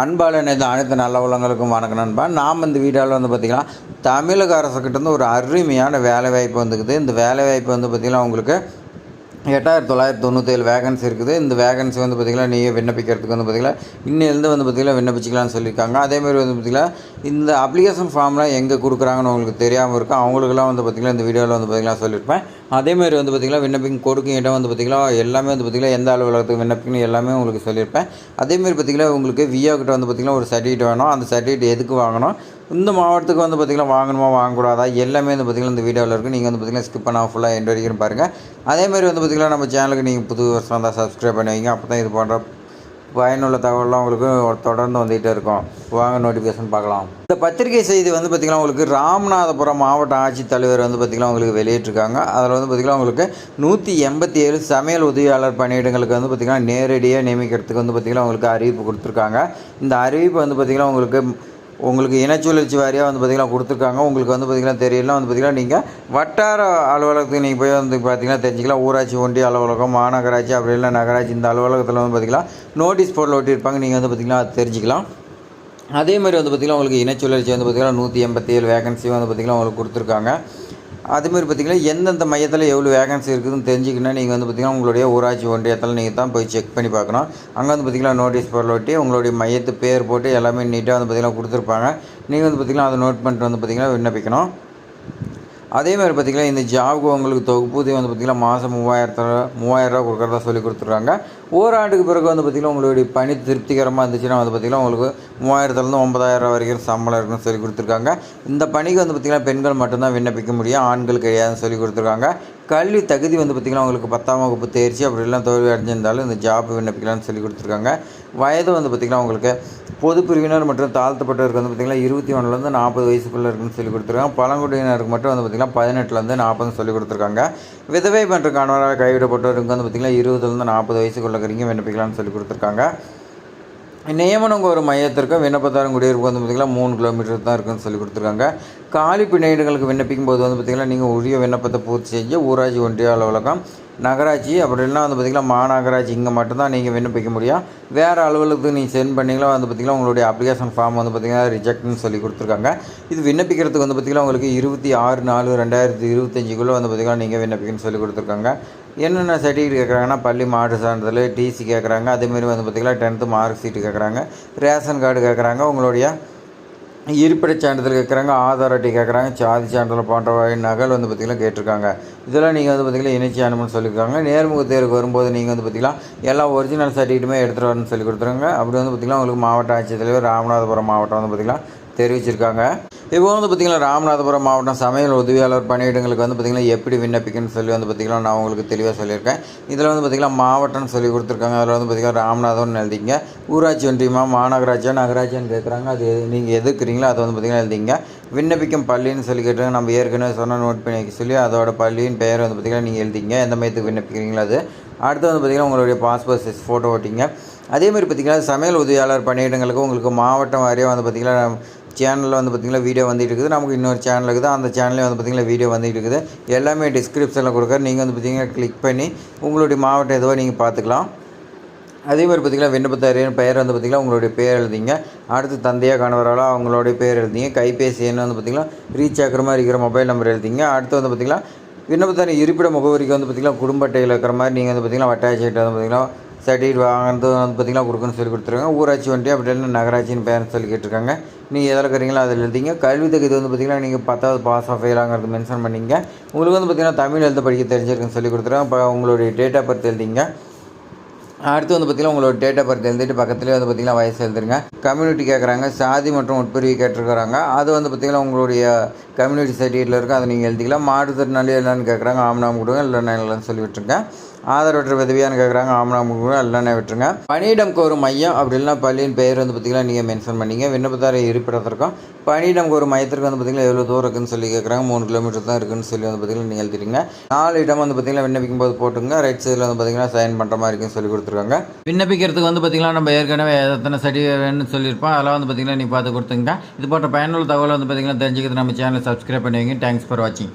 அன்பால் இந்த அனைத்து நல்ல உள்ளங்களுக்கும் வணக்கம் நண்பா. நாம் இந்த வீடியோவில் வந்து பார்த்திங்கன்னா தமிழக அரசுக்கிட்டேருந்து ஒரு அருமையான வேலைவாய்ப்பு வந்துக்குது. இந்த வேலைவாய்ப்பு வந்து பார்த்திங்கன்னா உங்களுக்கு எட்டாயிரத்தி தொள்ளாயிரத்தி தொண்ணூற்றேழு வேகன்சி இருக்குது. இந்த வேகன்சி வந்து பார்த்திங்கன்னா நீங்கள் விண்ணப்பிக்கிறதுக்கு வந்து பார்த்திங்கன்னா இன்னிலேருந்து வந்து பார்த்திங்கன்னா விண்ணப்பிச்சிக்கலாம்னு சொல்லியிருக்காங்க. அதேமாதிரி வந்து பார்த்திங்கன்னா இந்த அப்ளிகேஷன் ஃபார்ம்லாம் எங்கே கொடுக்குறாங்கன்னு உங்களுக்கு தெரியாமல் இருக்கும் அவங்களுக்குலாம் வந்து பார்த்திங்கன்னா இந்த வீடியோவில் வந்து பார்த்திங்கன்னா சொல்லியிருப்பேன். அதேமாதிரி வந்து பார்த்திங்கன்னா விண்ணப்பிங் கொடுக்கும் இடம் வந்து பார்த்திங்கன்னா எல்லாமே வந்து பார்த்திங்கன்னா எந்த அலுவலகத்துக்கு விண்ணப்பிக்கணும் எல்லாமே உங்களுக்கு சொல்லியிருப்பேன். அதேமாதிரி பார்த்திங்கன்னா உங்களுக்கு விஓ கிட்ட வந்து பார்த்திங்கன்னா ஒரு சர்டிஃபிகேட் வேணும். அந்த சர்டிஃபிகேட் எதுக்கு வாங்கணும்? இந்த மாவட்டத்துக்கு வந்து பார்த்திங்கன்னா வாங்கணுமா வாங்கக்கூடாதா? எல்லாமே வந்து பார்த்திங்கன்னா இந்த வீடியோவில் இருக்குது நீங்கள் வந்து பார்த்திங்கன்னா ஸ்கிப் பண்ணால் ஃபுல்லாக எண்ட் வரைக்கும் பாருங்கள் அதேமாதிரி வந்து பார்த்திங்கன்னா நம்ம சேனலுக்கு நீங்கள் புது வருஷம் தான் சப்ஸ்கிரைப் பண்ணி வைங்க. அப்போ தான் இது போன்ற பயனுள்ள தகவல்லாம் உங்களுக்கு தொடர்ந்து வந்துகிட்டே இருக்கும். வாங்க நோட்டிஃபிகேஷன் பார்க்கலாம். இந்த பத்திரிகை செய்தி வந்து பார்த்திங்கன்னா உங்களுக்கு ராமநாதபுரம் மாவட்ட ஆட்சித்தலைவர் வந்து பார்த்திங்கன்னா உங்களுக்கு வெளியிட்டிருக்காங்க. அதில் வந்து பார்த்திங்கன்னா உங்களுக்கு நூற்றி எண்பத்தி ஏழு சமையல் உதவியாளர் பணியிடங்களுக்கு வந்து பார்த்திங்கன்னா நேரடியாக நியமிக்கிறதுக்கு வந்து பார்த்திங்கன்னா உங்களுக்கு அறிவிப்பு கொடுத்துருக்காங்க. இந்த அறிவிப்பு வந்து பார்த்திங்கன்னா உங்களுக்கு உங்களுக்கு இனச்சுழற்சி வாரியாக வந்து பார்த்திங்கன்னா கொடுத்துருக்காங்க. உங்களுக்கு வந்து பார்த்திங்கன்னா தெரியலாம் வந்து பார்த்திங்கன்னா நீங்கள் வட்டார அலுவலகத்துக்கு நீங்கள் போய் வந்து பார்த்திங்கன்னா தெரிஞ்சிக்கலாம். ஊராட்சி ஒன்றிய அலுவலகம் மாநகராட்சி அப்படி இல்லை நகராட்சி இந்த அலுவலகத்தில் வந்து பார்த்திங்கன்னா நோட்டீஸ் போர்டில் ஒட்டியிருப்பாங்க. நீங்கள் வந்து பார்த்திங்கன்னா தெரிஞ்சிக்கலாம். அதே மாதிரி வந்து பார்த்திங்கன்னா உங்களுக்கு இனச்சுழற்சி வந்து பார்த்திங்கன்னா நூற்றி எண்பத்தி ஏழு வேகன்சி வந்து பார்த்திங்கன்னா உங்களுக்கு கொடுத்துருக்காங்க. அதுமாரி பார்த்திங்கன்னா எந்தெந்த மையத்தில் எவ்வளோ வேகன்சி இருக்குதுன்னு தெரிஞ்சுக்கணும் நீங்கள் வந்து பார்த்திங்கன்னா உங்களுடைய ஊராட்சி ஒன்றியத்தில் நீங்கள் தான் போய் செக் பண்ணி பார்க்கணும். அங்கே வந்து பார்த்திங்கன்னா நோட்டீஸ் போர்டில் ஒட்டி உங்களுடைய மையத்து பேர் போட்டு எல்லாமே நீட்டாக வந்து பார்த்திங்கன்னா கொடுத்துருப்பாங்க. நீங்கள் வந்து பார்த்திங்கன்னா அதை நோட் பண்ணிட்டு வந்து பார்த்திங்கன்னா விண்ணப்பிக்கணும். அதே மாதிரி பார்த்திங்கன்னா இந்த ஜாபுக்கு உங்களுக்கு தொகுப்பூதியம் வந்து பார்த்திங்கன்னா மாதம் மூவாயிரத்து மூவாயிரரூவா கொடுக்குறதா சொல்லி கொடுத்துருக்காங்க ஓராண்டுக்கு பிறகு வந்து பார்த்திங்கன்னா உங்களுடைய பணி திருப்திகரமாக இருந்துச்சுன்னா வந்து பார்த்திங்கன்னா உங்களுக்கு மூவாயிரத்துலேருந்து ஒன்பதாயிரரூவா வரைக்கும் சம்பளம் இருக்குன்னு சொல்லி கொடுத்துருக்காங்க. இந்த பணிக்கு வந்து பார்த்திங்கன்னா பெண்கள் மட்டும்தான் விண்ணப்பிக்க முடியும் ஆண்கள் கிடையாதுன்னு சொல்லி கொடுத்துருக்காங்க. கல்வி தகுதி வந்து பார்த்திங்கன்னா உங்களுக்கு பத்தாம் வகுப்பு தேர்ச்சி அப்படிலாம் தோல்வி அடைஞ்சிருந்தாலும் இந்த ஜாப் விண்ணப்பிக்கலாம்னு சொல்லி கொடுத்துருக்காங்க. வயது வந்து பார்த்திங்கன்னா உங்களுக்கு பொது பிரிவினர் மற்றும் தாழ்த்தப்பட்டவருக்கு வந்து பார்த்திங்கன்னா இருபத்தி ஒன்றுலேருந்து நாற்பது வயசுக்குள்ளே இருக்குன்னு சொல்லி கொடுத்துருக்காங்க. பழங்குடியினருக்கு மட்டும் வந்து பார்த்திங்கன்னா பதினெட்டுலேருந்து நாற்பதுன்னு சொல்லி கொடுத்துருக்காங்க. விதவை மற்றும் கணவராக கைவிடப்பட்டவருக்கு வந்து பார்த்திங்கன்னா இருபதுலேருந்து நாற்பது வயசுக்குள்ளே இருக்கிறீங்க விண்ணப்பிக்கலாம்னு சொல்லி கொடுத்துருக்காங்க. நியமனம் ஒரு மையத்திற்கு விண்ணப்பதாரம் குடியிருப்பு வந்து பார்த்திங்கன்னா மூணு கிலோமீட்டர் தான் இருக்குன்னு சொல்லி கொடுத்துருக்காங்க. காலி பிணையீடுகளுக்கு விண்ணப்பிக்கும் போது வந்து பார்த்திங்கன்னா நீங்கள் உரிய விண்ணப்பத்தை பூர்த்தி செஞ்சு ஊராட்சி ஒன்றிய அலுவலகம் நகராட்சி அப்படி இல்லைனா வந்து பார்த்திங்கன்னா மாநகராட்சி இங்கே மட்டும்தான் நீங்கள் விண்ணப்பிக்க முடியும். வேறு அலுவலகத்துக்கு நீங்கள் சென்ட் பண்ணிங்களா வந்து பார்த்திங்கன்னா உங்களுடைய அப்ளிகேஷன் ஃபார்ம் வந்து பார்த்திங்கன்னா ரிஜெக்ட்னு சொல்லி கொடுத்துருக்காங்க. இது விண்ணப்பிக்கிறதுக்கு வந்து பார்த்திங்கன்னா உங்களுக்கு இருபத்தி ஆறு நாலு ரெண்டாயிரத்தி இருபத்தஞ்சுக்குள்ளே வந்து பார்த்திங்கன்னா நீங்கள் விண்ணப்பிக்கணும்னு சொல்லி கொடுத்துருக்காங்க. என்னென்ன சர்டிஃபிகேட் கேட்குறாங்கன்னா பள்ளி மாவட்ட சான்றிதழ் டிசி கேட்குறாங்க அதேமாரி வந்து பார்த்திங்கன்னா டென்த்து மார்க் ஷீட்டு கேட்குறாங்க ரேஷன் கார்டு கேட்குறாங்க உங்களுடைய இருப்பிடச் சான்றிதழ் கேட்குறாங்க ஆதார் அட்டை கேட்குறாங்க சாதி சான்றிதழ் போன்ற நகல் வந்து பார்த்திங்கன்னா கேட்டிருக்காங்க. இதெல்லாம் நீங்கள் வந்து பார்த்திங்கன்னா இணைச்சி அனுமதி சொல்லியிருக்காங்க. நேர்முக தேர்வுக்கு வரும்போது நீங்கள் வந்து பார்த்திங்கன்னா எல்லா ஒரிஜினல் சர்டிஃபிகேட்டுமே எடுத்துகிட்டு வரணும்னு சொல்லி கொடுத்துருங்க. அப்படி வந்து பார்த்திங்கன்னா உங்களுக்கு மாவட்ட ஆட்சித்தலைவர் ராமநாதபுரம் மாவட்டம் வந்து பார்த்திங்கன்னா தெரிவிச்சிருக்காங்க. இப்போ வந்து பார்த்திங்கன்னா ராமநாதபுரம் மாவட்டம் சமையல் உதவியாளர் பணியிடங்களுக்கு வந்து பார்த்திங்கன்னா எப்படி விண்ணப்பிக்கணும்னு சொல்லி வந்து பார்த்திங்கன்னா நான் உங்களுக்கு தெளிவாக சொல்லியிருக்கேன். இதில் வந்து பார்த்திங்கன்னா மாவட்டம்னு சொல்லி கொடுத்துருக்காங்க. அதில் வந்து பார்த்திங்கன்னா ராமநாதம்னு எழுதிங்க. ஊராட்சி ஒன்றியமாக மாநகராட்சியாக நகராட்சியான்னு கேட்குறாங்க அது எது- நீங்கள் எதுக்குறீங்களோ அதை வந்து பார்த்திங்கன்னா எழுதிங்க. விண்ணப்பிக்கும் பள்ளின்னு சொல்லி கேட்டாங்க நம்ம ஏற்கனவே சொன்ன நோட் பண்ணி வைக்க சொல்லி அதோட பள்ளியின் பெயர் வந்து பார்த்திங்கன்னா நீங்கள் எழுதிங்க. எந்த மையத்துக்கு விண்ணப்பிக்கிறீங்களோ அது. அடுத்து வந்து பார்த்திங்கன்னா உங்களுடைய பாஸ்போர்ட் சைஸ் ஃபோட்டோ ஓட்டிங்க அதேமாதிரி பார்த்திங்கன்னா சமையல் உதவியாளர் பணியிடங்களுக்கு உங்களுக்கு மாவட்டம் வாரியாக வந்து பார்த்திங்கன்னா சேனலில் வந்து பார்த்திங்கன்னா வீடியோ வந்துட்டு இருக்குது. நமக்கு இன்னொரு சேனல் இருக்குது. அந்த சேனலே வந்து பார்த்திங்கன்னா வீடியோ வந்துட்டு இருக்குது. எல்லாமே டிஸ்கிரிப்ஷனில் கொடுக்குற நீங்கள் வந்து பார்த்திங்கன்னா கிளிக் பண்ணி உங்களுடைய மாவட்டம் எதுவோ நீங்கள் பார்த்துக்கலாம். அதே மாதிரி பார்த்திங்கன்னா விண்ணப்பத்தாரின் பெயர் வந்து பார்த்திங்கன்னா உங்களுடைய பேர் எழுதிங்க. அடுத்து தந்தையாக கணவரால் அவங்களுடைய பேர் எழுதிங்க. கைபேசி என்ன வந்து பார்த்திங்கன்னா ரீச் ஆகிற மாதிரி இருக்கிற மொபைல் நம்பர் எழுதிங்க. அடுத்து வந்து பார்த்திங்கன்னா விண்ணப்பத்தாரி இருப்பிட முகவரிக்கு வந்து பார்த்திங்கன்னா குடும்ப அட்டையில் இருக்கிற மாதிரி நீங்கள் வந்து பார்த்திங்கன்னா வட்டாட்சி அட்டை வந்து பார்த்திங்கன்னா சர்டிஃபிகேட் வாங்குறது வந்து பார்த்திங்கன்னா கொடுக்குன்னு சொல்லி கொடுத்துருக்காங்க. ஊராட்சி வண்டி அப்படி இல்லை நகராட்சின்னு பேர்னு சொல்லி கேட்டிருக்காங்க. நீங்கள் எதில் இருக்கிறீங்களோ அதில் எழுதிங்க. கல்வி தகுதி வந்து பார்த்திங்கன்னா நீங்கள் பத்தாவது பாஸ் ஆஃப் ஃபெயிலாங்கிறது மென்ஷன் பண்ணிங்க. உங்களுக்கு வந்து பார்த்திங்கன்னா தமிழ் எழுத படிக்க தெரிஞ்சிருக்குன்னு சொல்லி கொடுத்துருக்காங்க. இப்போ உங்களுடைய டேட் ஆஃப் பர்த் எழுதிங்க. அடுத்து வந்து பார்த்திங்கன்னா உங்களோட டேட் ஆஃப் பர்த் எழுதிட்டு பக்கத்துலேயே வந்து பார்த்திங்கன்னா வயசு எழுதுருங்க. கம்யூனிட்டி கேட்குறாங்க சாதி மற்றும் உட்பிரிவு கேட்டிருக்கிறாங்க. அது வந்து பார்த்திங்கன்னா உங்களுடைய கம்யூனிட்டி சர்டிஃபிகேட்டில் இருக்கும் அதை நீங்கள் எழுதிக்கலாம். மாற்றுத்திறனாளி என்னென்னு கேட்குறாங்க ஆம்னாம் கொடுங்க. இல்லைன்னா இல்லைன்னு சொல்லி விட்டுருங்க. ஆதரவற்ற விதவியான்னு கேட்குறாங்க ஆம்னாம் கொடுங்க. இல்லைன்னா விட்டுருங்க. பணியிடம் கோரும் மையம் அப்படி இல்லைன்னா பள்ளியின் பெயர் வந்து பார்த்திங்கன்னா நீங்கள் மென்ஷன் பண்ணீங்க. விண்ணப்பதார இருப்பிடத்திற்கும் பணியிடம் கோரும் மையத்திற்கு வந்து பார்த்திங்கன்னா எவ்வளோ தூரம் இருக்குன்னு சொல்லி கேட்குறாங்க மூணு கிலோமீட்டர் தான் இருக்குன்னு சொல்லி வந்து பார்த்திங்கன்னா நீங்கள் எழுதிட்டீங்க நாலு இடம் வந்து பார்த்திங்கன்னா விண்ணப்பிக்கும் போது போட்டுங்க ரைட் சைடில் வந்து பார்த்திங்கன்னா சைன் பண்ணுற மாதிரி இருக்குன்னு சொல்லி கொடுத்துருங்க. கொடுத்துருக்காங்க. விண்ணப்பிக்கிறதுக்கு வந்து பார்த்திங்கன்னா நம்ம ஏற்கனவே எத்தனை சர்டிஃபிகேட் வேணும்னு சொல்லியிருப்போம். அதெல்லாம் வந்து பார்த்திங்கன்னா நீ பார்த்து கொடுத்துங்க இது போன்ற பயனுள்ள தகவல் வந்து பார்த்திங்கன்னா தெரிஞ்சுக்கிறது நம்ம சேனலை சப்ஸ்கிரைப் பண்ணுவீங்க தேங்க்ஸ் ஃபார் வாட்சிங்